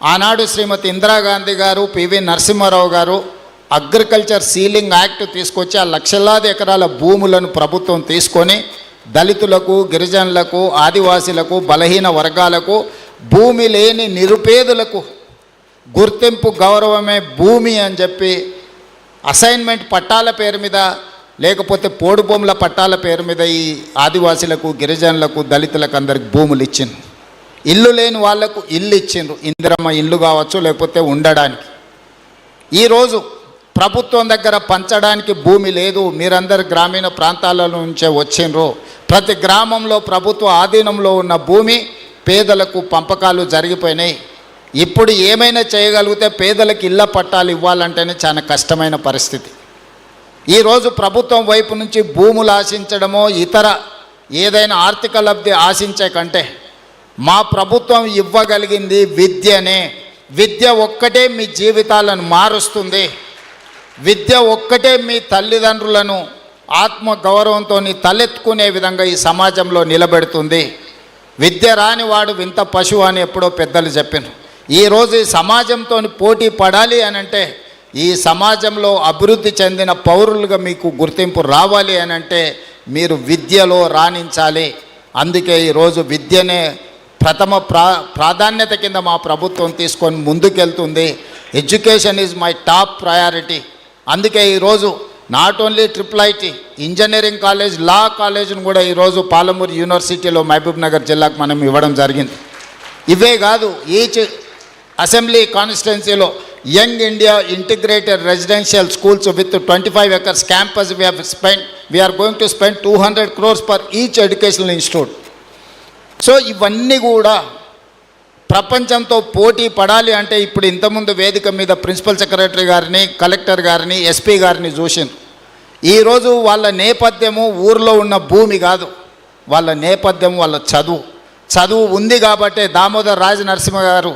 ఆనాడు శ్రీమతి ఇందిరాగాంధీ గారు పివి నరసింహారావు గారు అగ్రికల్చర్ సీలింగ్ యాక్ట్ తీసుకొచ్చి ఆ లక్షలాది ఎకరాల భూములను ప్రభుత్వం తీసుకొని దళితులకు గిరిజనులకు ఆదివాసీలకు బలహీన వర్గాలకు భూమి లేని నిరుపేదలకు గుర్తింపు గౌరవమే భూమి అని చెప్పి అసైన్మెంట్ పట్టాల పేరు మీద లేకపోతే పోడు భూముల పట్టాల పేరు మీద ఈ ఆదివాసీలకు గిరిజనులకు దళితులకు అందరికి భూములు ఇచ్చింది. ఇల్లు లేని వాళ్ళకు ఇల్లు ఇచ్చిండ్రు. ఇందిరమ్మ ఇల్లు కావచ్చు లేకపోతే ఉండడానికి. ఈరోజు ప్రభుత్వం దగ్గర పంచడానికి భూమి లేదు. మీరందరు గ్రామీణ ప్రాంతాల నుంచే వచ్చిండ్రు. ప్రతి గ్రామంలో ప్రభుత్వ ఆధీనంలో ఉన్న భూమి పేదలకు పంపకాలు జరిగిపోయినాయి. ఇప్పుడు ఏమైనా చేయగలిగితే పేదలకు ఇళ్ళ పట్టాలు ఇవ్వాలంటేనే చాలా కష్టమైన పరిస్థితి. ఈరోజు ప్రభుత్వం వైపు నుంచి భూములు ఆశించడమో ఇతర ఏదైనా ఆర్థిక లబ్ధి ఆశించే కంటే మా ప్రభుత్వం ఇవ్వగలిగింది విద్యనే. విద్య ఒక్కటే మీ జీవితాలను మారుస్తుంది. విద్య ఒక్కటే మీ తల్లిదండ్రులను ఆత్మ గౌరవంతో తలెత్తుకునే విధంగా ఈ సమాజంలో నిలబెడుతుంది. విద్య రానివాడు వింత పశువు అని ఎప్పుడో పెద్దలు చెప్పిన ఈరోజు ఈ సమాజంతో పోటీ పడాలి అని అంటే ఈ సమాజంలో అభివృద్ధి చెందిన పౌరులుగా మీకు గుర్తింపు రావాలి అని అంటే మీరు విద్యలో రాణించాలి. అందుకే ఈరోజు విద్యనే ప్రథమ ప్రా ప్రాధాన్యత కింద మా ప్రభుత్వం తీసుకొని ముందుకెళ్తుంది. Education is my top priority అందుకే ఈరోజు not only triple IT engineering college law కాలేజ్ను కూడా ఈరోజు పాలమూరు యూనివర్సిటీలో మహబూబ్ నగర్ జిల్లాకు మనం ఇవ్వడం జరిగింది. ఇవే కాదు ఈచ్ అసెంబ్లీ కాన్స్టిట్యున్సీలో young India integrated residential schools with twenty five acres campus we have spend we are going to spend two hundred crores per each educational institute so ఇవన్నీ కూడా ప్రపంచంతో పోటీ పడాలి అంటే ఇప్పుడు ఇంతకుముందు వేదిక మీద ప్రిన్సిపల్ సెక్రటరీ గారిని కలెక్టర్ గారిని ఎస్పీ గారిని చూసింది ఈరోజు వాళ్ళ నేపథ్యము ఊరిలో ఉన్న భూమి కాదు. వాళ్ళ నేపథ్యం వాళ్ళ చదువు. చదువు ఉంది కాబట్టే దామోదర్ రాజ నరసింహ గారు